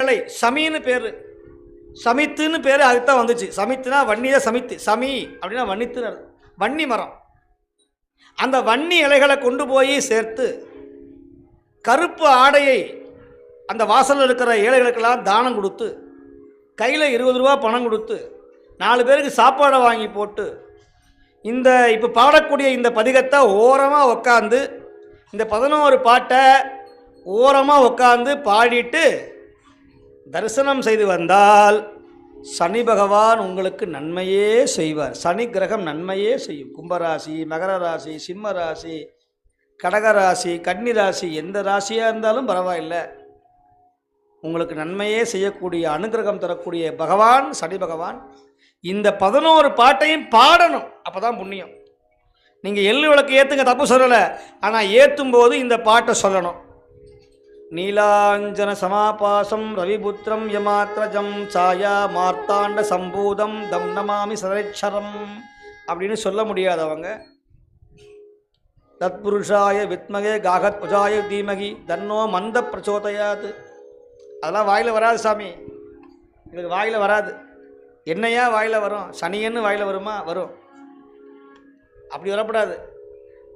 கிளை சமின்னு பேர். சமித்துன்னு பேர் அதுதான் வந்துச்சு. சமித்துனா வன்னியே சமித்து சமி அப்படின்னா வன்னித்துன்னு வன்னி மரம். அந்த வன்னி இலைகளை கொண்டு போய் சேர்த்து கருப்பு ஆடையை அந்த வாசலில் இருக்கிற ஏழைகளுக்கெல்லாம் தானம் கொடுத்து கையில் இருபது ரூபா பணம் கொடுத்து நாலு பேருக்கு சாப்பாடை வாங்கி போட்டு இந்த இப்போ பாடக்கூடிய இந்த பதிகத்தை ஓரமாக உக்காந்து இந்த பதினோரு பாட்டை ஓரமாக உட்காந்து பாடிட்டு தரிசனம் செய்து வந்தால் சனி பகவான் உங்களுக்கு நன்மையே செய்வார். சனி கிரகம் நன்மையே செய்யும். கும்பராசி மகர ராசி சிம்ம ராசி கடகராசி கன்னி ராசி எந்த ராசியாக இருந்தாலும் பரவாயில்லை. உங்களுக்கு நன்மையே செய்யக்கூடிய அனுகிரகம் தரக்கூடிய பகவான் சனி பகவான். இந்த பதினோரு பாட்டையும் பாடணும். அப்போ தான் புண்ணியம். நீங்கள் எள்ளு விளக்கு ஏற்றுங்க தப்பு சொல்லலை. ஆனால் ஏற்றும் போது இந்த பாட்டை சொல்லணும். நீலாஞ்சன சமாபாசம் ரவிபுத்திரம் யமாத்ரஜம் சாயா மார்த்தாண்ட சம்பூதம் தம் நமாமி சதேச்சரம் அப்படின்னு சொல்ல முடியாதவங்க தத்புருஷாய வித்மகே காகத் புஜாய தீமகி தன்னோ மந்த பிரச்சோதையாது. அதெல்லாம் வாயில் வராது சாமி. எங்களுக்கு வாயில் வராது. என்னையா வாயில் வரும்? சனியன்னு வாயில் வருமா? வரும். அப்படி வரப்படாது.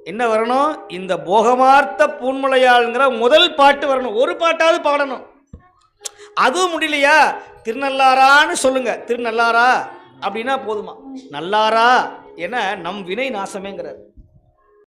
என்ன வரணும்? இந்த போகமார்த்த பூன்முளையாளுங்கிற முதல் பாட்டு வரணும். ஒரு பாட்டாவது பாடணும். அதுவும் முடியலையா? திருநள்ளாரான்னு சொல்லுங்க. திருநள்ளாரா அப்படின்னா போதுமா? நல்லாரா என நம் வினை நாசமேங்கிறார்.